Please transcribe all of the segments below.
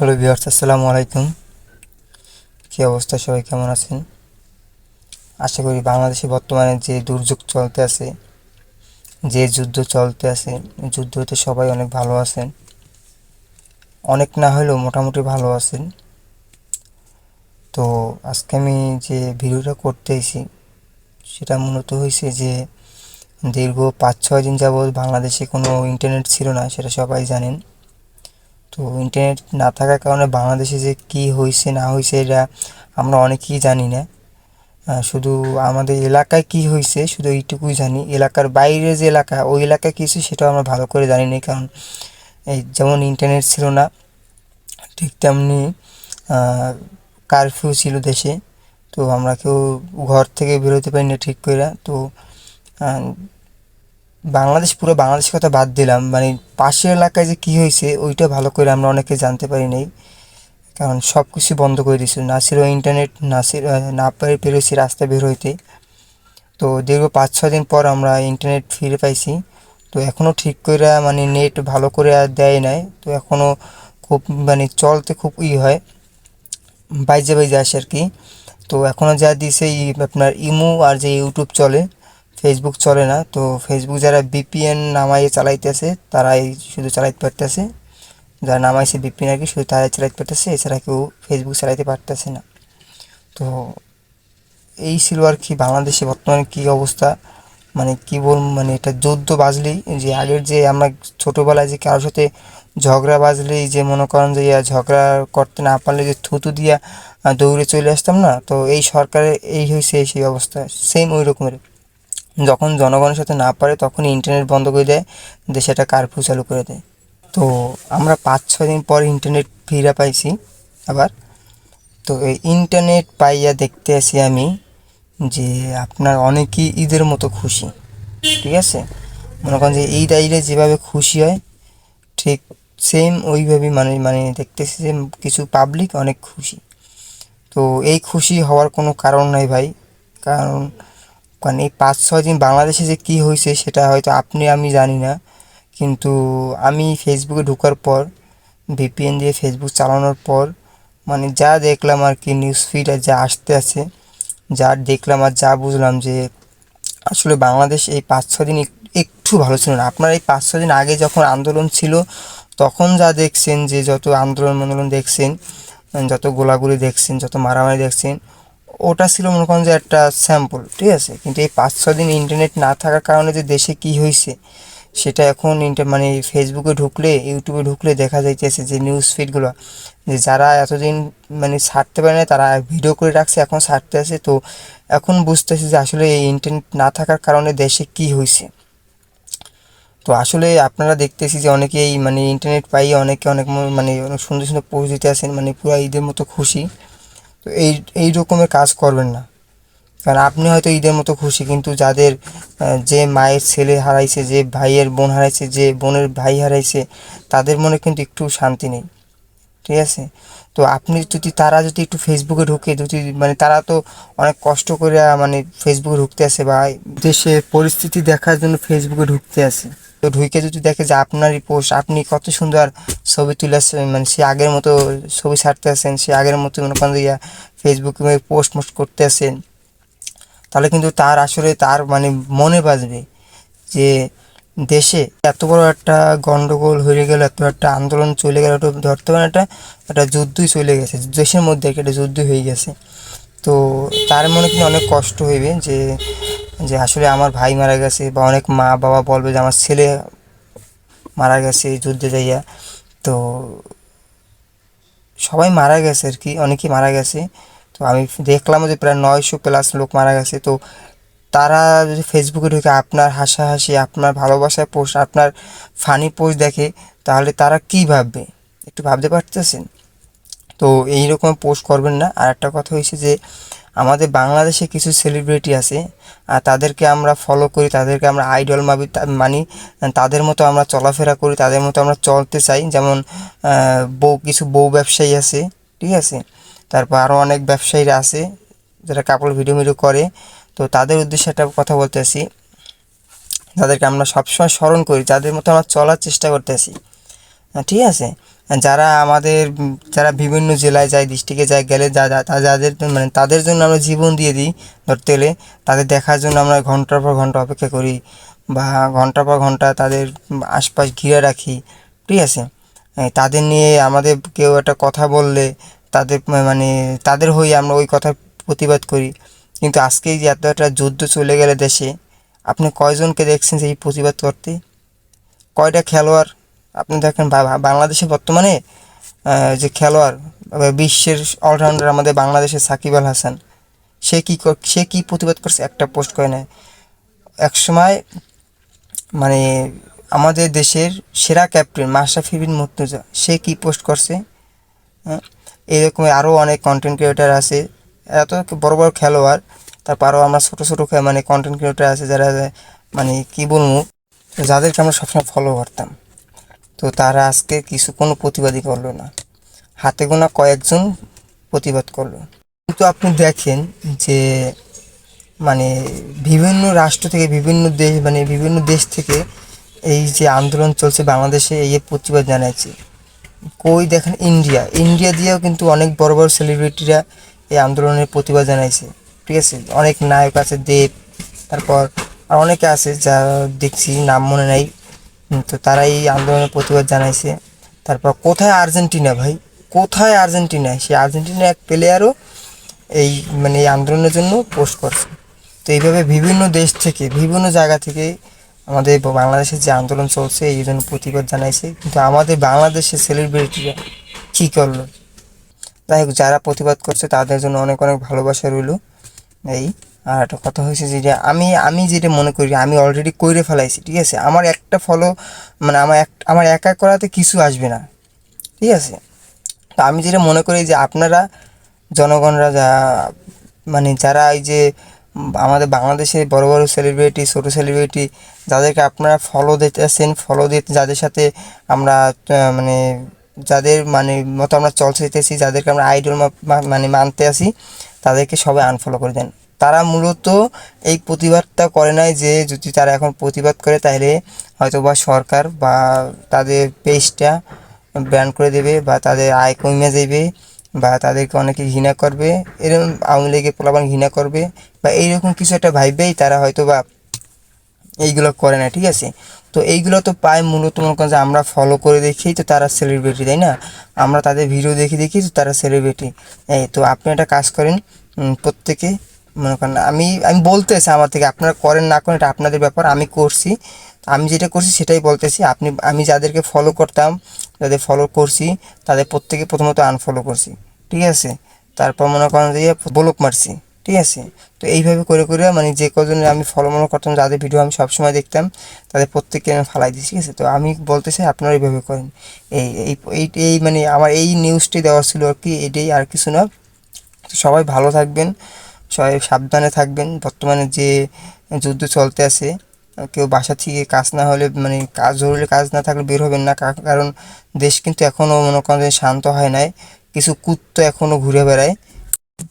Hello viewers, আসসালামু আলাইকুম। কী অবস্থা? সবাই কেমন আছেন? আশা করি বাংলাদেশে বর্তমানে যে দুর্যোগ চলতে আছে, যে যুদ্ধ চলতে আছে যুদ্ধ যুদ্ধতে সবাই অনেক ভালো আছেন। অনেক না হলেও মোটামুটি ভালো আছেন। তো আজকে আমি যে ভিডিওটা করতে এসেছি, সেটা মূলত হয়েছে যে দীর্ঘ পাঁচ ছয় দিন যাবৎ বাংলাদেশে কোনো ইন্টারনেট ছিল না, সেটা সবাই জানেন। তো ইন্টারনেট না থাকার কারণে বাংলাদেশে যে কী হয়েছে না হয়েছে এটা আমরা অনেকেই জানি না। শুধু আমাদের এলাকায় কি হয়েছে শুধু এইটুকুই জানি। এলাকার বাইরে যে এলাকা, ওই এলাকায় কী হয়েছে সেটাও আমরা ভালো করে জানি না, কারণ এই যেমন ইন্টারনেট ছিল না, ঠিক তেমনি কারফিউ ছিল দেশে। তো আমরা কেউ ঘর থেকে বেরোতে পারি না ঠিক করে তো বাংলাদেশ, পুরো বাংলাদেশের কথা বাদ দিলাম। মানে পাশের এলাকায় যে কী হয়েছে, ওইটা ভালো করে আমরা অনেকে জানতে পারি নাই। কারণ সব কিছু বন্ধ করে দিয়েছিল না ছিল ইন্টারনেট না ছিল না পেরে পেরেছি রাস্তা বের হইতে। তো দীর্ঘ পাঁচ ছ দিন পর আমরা ইন্টারনেট ফিরে পাইছি। তো এখনও ঠিক করে মানে নেট ভালো করে আর দেয় নাই। তো এখনও খুব মানে চলতে খুব ই হয়। বাইজে বাইজে আসে আর কি। তো এখনও যা ই আপনার ইমো আর যে ইউটিউব চলে ফেসবুক চলে না। তো ফেসবুক যারা বিপিএন নামাইয়ে চালাইতেছে, তারাই শুধু চালাইতে পারতেছে। যারা নামাইছে বিপিএন আর কি, শুধু তারাই চালাইতে পারতেছে, এছাড়া কেউ ফেসবুক চালাইতে পারতেছে না। তো এই ছিল আর কি বাংলাদেশে বর্তমানে কী অবস্থা। মানে কি বল মানে এটা যুদ্ধ বাজলেই, যে আগের যে আমরা ছোটোবেলায় যে কারোর সাথে ঝগড়া বাজলেই যে মনে করেন যে ঝগড়া করতে না পারলে যে থুতু দিয়া দৌড়ে চলে আসতাম না, তো এই সরকারের এই হয়েছে সেই অবস্থা। সেম ওই রকমের। যখন জনগণের সাথে না পারে তখন ইন্টারনেট বন্ধ করে দেয় দেশে একটা কারফিউ চালু করে দেয়। তো আমরা পাঁচ, ছয় দিন পর ইন্টারনেট ফিরে পাইছি আবার। তো এই ইন্টারনেট পাইয়া দেখতে আসি আমি যে আপনার অনেকেই ঈদের মতো খুশি, ঠিক আছে? মনে করেন যে ঈদ আইলে যেভাবে খুশি হয়, ঠিক সেম ওইভাবেই মানে মানে দেখতেছি যে কিছু পাবলিক অনেক খুশি। তো এই খুশি হওয়ার কোনো কারণ নাই ভাই, কারণ কারণ এই পাঁচ, ছয় দিন বাংলাদেশে যে কী হয়েছে সেটা হয়তো আপনি, আমি জানি না। কিন্তু আমি ফেসবুকে ঢোকার পর ভিপিএন দিয়ে ফেসবুক চালানোর পর মানে যা দেখলাম আর কি নিউজ ফিড আর যা আসতে আছে, যা দেখলাম আর যা বুঝলাম যে আসলে বাংলাদেশ এই পাঁচ ছ দিন একটু ভালো ছিল না। আপনার এই পাঁচ ছ দিন আগে যখন আন্দোলন ছিল, তখন যা দেখছেন যে যত আন্দোলন আন্দোলন দেখছেন, যত গোলাগুলি দেখছেন, যত মারামারি দেখছেন ওটা ছিল, মনে করেন যে একটা স্যাম্পল ঠিক আছে? কিন্তু এই পাঁচ ছ দিন ইন্টারনেট না থাকার কারণে যে দেশে কি হয়েছে সেটা এখন ইন্টার মানে ফেসবুকে ঢুকলে ইউটিউবে ঢুকলে দেখা যাইতেছে যে নিউজ ফিডগুলো যে যারা এতদিন মানে ছাড়তে পারে না তারা ভিডিও করে রাখছে, এখন ছাড়তে আছে। তো এখন বুঝতেছে যে আসলে এই ইন্টারনেট না থাকার কারণে দেশে কি হয়েছে তো আসলে আপনারা দেখতেছি যে অনেকেই মানে ইন্টারনেট পাইয়ে অনেকে অনেক মানে অনেক সুন্দর সুন্দর পোস্ট দিতে আসেন মানে পুরো ঈদের মতো খুশি। তো এই এই রকমের কাজ করবেন না। কারণ আপনি হয়তো ঈদের মতো খুশি, কিন্তু যাদের যে মায়ের ছেলে হারাইছে, যে ভাইয়ের বোন হারাইছে, যে বোনের ভাই হারাইছে, তাদের মনে কিন্তু একটু শান্তি নেই। ঠিক আছে? তো আপনি যদি, তারা যদি একটু ফেসবুকে ঢুকে, যদি মানে তারা তো অনেক কষ্ট করে মানে ফেসবুকে ঢুকতে আসে বা দেশে পরিস্থিতি দেখার জন্য ফেসবুকে ঢুকতে আসে। তো ঢুকে যদি দেখে যে আপনারই পোস্ট, আপনি কত সুন্দর ছবি তুলে আসছেন মানে সে আগের মতো ছবি ছাড়তে আসেন, সে আগের মতো মনে করেন ইয়া ফেসবুকে পোস্ট মোস্ট করতে আসেন, তাহলে কিন্তু তার আসলে তার মানে মনে বাজবে যে দেশে এত বড় একটা গন্ডগোল হয়ে গেল, এত একটা আন্দোলন চলে গেল ওটা ধরতে একটা একটা যুদ্ধই চলে গেছে, দেশের মধ্যে একটা যুদ্ধ হয়ে গেছে। তো তার মনে কিন্তু অনেক কষ্ট হইবে যে যে আসলে আমার ভাই মারা গেছে বা অনেক মা বাবা বলবে যে আমার ছেলে মারা গেছে যুদ্ধে যাইয়া। তো সবাই মারা গেছে আর কি, অনেকেই মারা গেছে। তো আমি দেখলাম যে প্রায় নয়শো প্লাস লোক মারা গেছে। তো তারা যদি ফেসবুকে ঢুকে আপনার হাসাহাসি, আপনার ভালোবাসার পোস্ট আপনার ফানি পোস্ট দেখে, তাহলে তারা কী ভাববে? একটু ভাবতে পারতেছেন? তো এই রকম পোস্ট করবেন না। আর একটা কথা হয়েছে যে, আমাদের বাংলাদেশে কিছু সেলিব্রিটি আছে আর তাদেরকে আমরা ফলো করি, তাদেরকে আমরা আইডল মাবি মানি, তাদের মতো আমরা চলাফেরা করি, তাদের মতো আমরা চলতে চাই। যেমন বউ, কিছু বউ ব্যবসায়ী আছে, ঠিক আছে? তারপর আরও অনেক ব্যবসায়ীরা আছে, যারা কাপড় ভিডিও ভিডিও করে। তো তাদের উদ্দেশ্যে একটা কথা বলতে আসি। তাদেরকে আমরা সবসময় স্মরণ করি তাদের মতো আমরা চলার চেষ্টা করতে আসি। ঠিক আছে? যারা আমাদের, যারা বিভিন্ন জেলায় যায় ডিস্ট্রিক্টে যায়, গেলে যা, যা- যাদের মানে তাদের জন্য আমরা জীবন দিয়ে দিই ধরতে গেলে, তাদের দেখার জন্য আমরা ঘণ্টার পর ঘণ্টা অপেক্ষা করি বা ঘণ্টার পর ঘণ্টা তাদের আশপাশ ঘিরে রাখি, ঠিক আছে? তাদের নিয়ে আমাদের কেউ একটা কথা বললে তাদের মানে তাদের হয়ে আমরা ওই কথার প্রতিবাদ করি। কিন্তু আজকে যে এত একটা যুদ্ধ চলে গেলে দেশে আপনি কয়জনকে দেখছেন সেই প্রতিবাদ করতে? কয়টা খেলোয়াড়? আপনি দেখেন বাংলাদেশে বর্তমানে যে খেলোয়াড় বিশ্বের অলরাউন্ডার আমাদের বাংলাদেশের সাকিব আল হাসান সে কী সে কী প্রতিবাদ করছে? একটা পোস্ট করে নেয়। একসময় মানে আমাদের দেশের সেরা ক্যাপ্টেন মাশরাফি বিন মুর্তজা সে কী পোস্ট করছে? হ্যাঁ, এরকম আরও অনেক কন্টেন্ট ক্রিয়েটার আছে। এত বড় বড় খেলোয়াড়, তারপরও আমরা ছোটো ছোটো মানে কন্টেন্ট ক্রিয়েটার আছে যারা মানে কি বলব, যাদেরকে আমরা সবসময় ফলো করতাম। তো তারা আজকে কিছু কোনো প্রতিবাদই করল না। হাতে গোনা কয়েকজন প্রতিবাদ করল। কিন্তু আপনি দেখেন যে মানে বিভিন্ন রাষ্ট্র থেকে, বিভিন্ন দেশ মানে বিভিন্ন দেশ থেকে এই যে আন্দোলন চলছে, বাংলাদেশে এই প্রতিবাদ জানাচ্ছে কই দেখেন ইন্ডিয়া ইন্ডিয়া দিয়েও কিন্তু অনেক বড় বড় সেলিব্রিটিরা এই আন্দোলনের প্রতিবাদ জানাইছে। ঠিক আছে? অনেক নায়ক আছে, দেব, তারপর আর অনেকে আছে যা দেখছি, নাম মনে নাই। তো তারা এই আন্দোলনের প্রতিবাদ জানাইছে। তারপর কোথায় আর্জেন্টিনা ভাই? কোথায় আর্জেন্টিনা? সেই আর্জেন্টিনা এক প্লেয়ারও এই মানে এই আন্দোলনের জন্য পোস্ট করছে। তো এইভাবে বিভিন্ন দেশ থেকে, বিভিন্ন জায়গা থেকে আমাদের ব- বাংলাদেশের যে আন্দোলন চলছে, এই জন্য প্রতিবাদ জানাইছে। কিন্তু আমাদের বাংলাদেশের সেলিব্রিটিরা কী করল? যাই হোক যারা প্রতিবাদ করছে তাদের জন্য অনেক অনেক ভালোবাসা রইল। এই, আর একটা কথা হয়েছে যে যে আমি আমি যেটা মনে করি, আমি অলরেডি কইরে ফেলাইছি, ঠিক আছে? আমার একটা ফলো মানে আমার এক, আমার একা করাতে কিছু আসবে না, ঠিক আছে? তো আমি যেটা মনে করি যে, আপনারা, জনগণরা যা মানে যারা এই যে, আমাদের বাংলাদেশে বড় বড় সেলিব্রিটি ছোট সেলিব্রিটি যাদেরকে আপনারা ফলো দিতেছেন ফলো দিতে, যাদের সাথে আমরা মানে যাদের মানে মতো আমরা চলতে যেতেছি যাদেরকে আমরা আইডল মানে মানতে আসি তাদেরকে সবাই আনফলো করে দেন। তারা মূলত এই প্রতিবাদটা করে নাই যে, যদি তারা এখন প্রতিবাদ করে, তাহলে হয়তো বা সরকার বা তাদের পেজটা ব্যান করে দেবে বা তাদের আয় কমে যাবে বা তাদেরকে অনেকে ঘৃণা করবে। এরকম আওয়ামী লীগের পোলাপান ঘৃণা করবে বা এইরকম কিছু একটা ভাইবেই তারা হয়তো বা এইগুলো করে না, ঠিক আছে? তো এইগুলো তো পায় মূলত মনে করেন যে আমরা ফলো করে দেখি, তো তারা সেলিব্রিটি তাই না? আমরা তাদের ভিডিও দেখে দেখি, তো তারা সেলিব্রিটি এই, তো আপনি একটা কাজ করেন প্রত্যেকে মনে করেন, আমি আমি বলতেছি আমার থেকে, আপনারা করেন না করেন, এটা আপনাদের ব্যাপার, আমি করছি। আমি যেটা করছি সেটাই বলতেছি, আপনি, আমি যাদেরকে ফলো করতাম, যাদের ফলো করছি, তাদের প্রত্যেকে প্রথমত আনফলো করছি, ঠিক আছে? তারপর মনে করেন যে ব্লক মারছি। ঠিক আছে? তো এইভাবে করে করে মানে যে কজনের আমি ফলো মনে করতাম, যাদের ভিডিও আমি সবসময় দেখতাম, তাদের প্রত্যেককে আমি ফালাই দিই ঠিক আছে? তো আমি বলতে চাই আপনারা এইভাবে করেন। এই এই, এই- মানে আমার এই নিউজটি দেওয়া ছিল আর কি, এটাই আর কিছু না। তো সবাই ভালো থাকবেন, সবাই সাবধানে থাকবেন। বর্তমানে যে যুদ্ধ চলতে আছে, কেউ বাসা থেকে কাজ না হলে মানে কাজ জরুরি কাজ না থাকলে বের হবেন না কারণ দেশ কিন্তু এখনও মনে করেন শান্ত হয় নাই। কিছু কুত্ত এখনও ঘুরে বেড়ায়।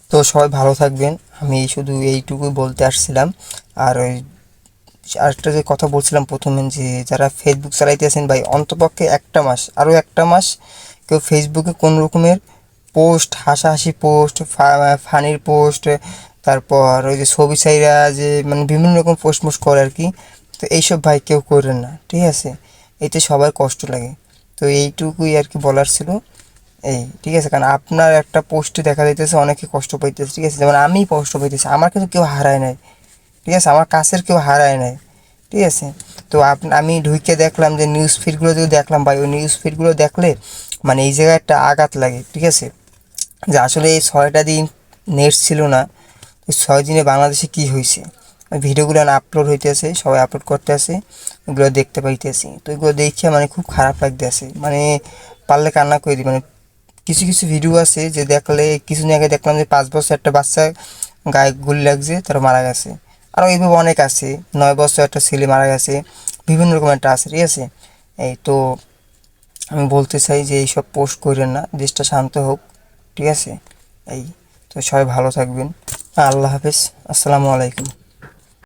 তো সবাই ভালো থাকবেন। আমি শুধু এইটুকুই বলতে আসছিলাম। আর ওই আরেকটা যে কথা বলছিলাম প্রথমে যে যারা ফেসবুক চালাইতেছেন ভাই, অন্তপক্ষে একটা মাস, আরও একটা মাস কেউ ফেসবুকে কোন রকমের পোস্ট, হাসাহাসি পোস্ট ফানির পোস্ট, তারপর ওই যে ছবি চাইরা যে মানে বিভিন্ন রকম পোস্ট মোস্ট করে আর কি। তো এইসব ভাই কেউ করেন না, ঠিক আছে? এতে সবার কষ্ট লাগে। তো এইটুকুই আর কি বলার ছিল। এই, ঠিক আছে, কারণ আপনার একটা পোস্টে দেখা যাইতেছে, অনেকে কষ্ট পাইতেছে, ঠিক আছে, যেমন আমি কষ্ট পাইতেছি, আমার কিন্তু কেউ হারায় নাই, ঠিক আছে, আমার কাছের কেউ হারায় নাই, ঠিক আছে, তো আমি ঢুকে দেখলাম যে নিউজ ফিডগুলো যদি দেখলাম, ভাই, ওই নিউজ ফিডগুলো দেখলে মানে এই জায়গায় একটা আঘাত লাগে, ঠিক আছে, যে আসলে এই ছয়টা দিন নেট ছিল না, এই ছয় দিনে বাংলাদেশে কি হয়েছে ওই ভিডিওগুলো আপলোড হইতেছে, সবাই আপলোড করতে আছে ওগুলো দেখতে পাইতেছি, তো এগুলো দেখে মানে খুব খারাপ লাগতেছে মানে পারলে কান্না করে দিই মানে কিছু কিছু ভিডিও আছে যে দেখলে কিছুদিন আগে দেখলাম যে পাঁচ বছর একটা বাচ্চা গায়ে গুলি লাগছে, তারা মারা গেছে। আরও এইভাবে অনেক আছে, নয় বছর একটা ছেলে মারা গেছে, বিভিন্ন রকম একটা আছে, ঠিক আছে? এই তো আমি বলতে চাই যে এইসব পোস্ট করেন না, দেশটা শান্ত হোক, ঠিক আছে? এই তো সবাই ভালো থাকবেন। আল্লাহ হাফেজ, আসসালামু আলাইকুম।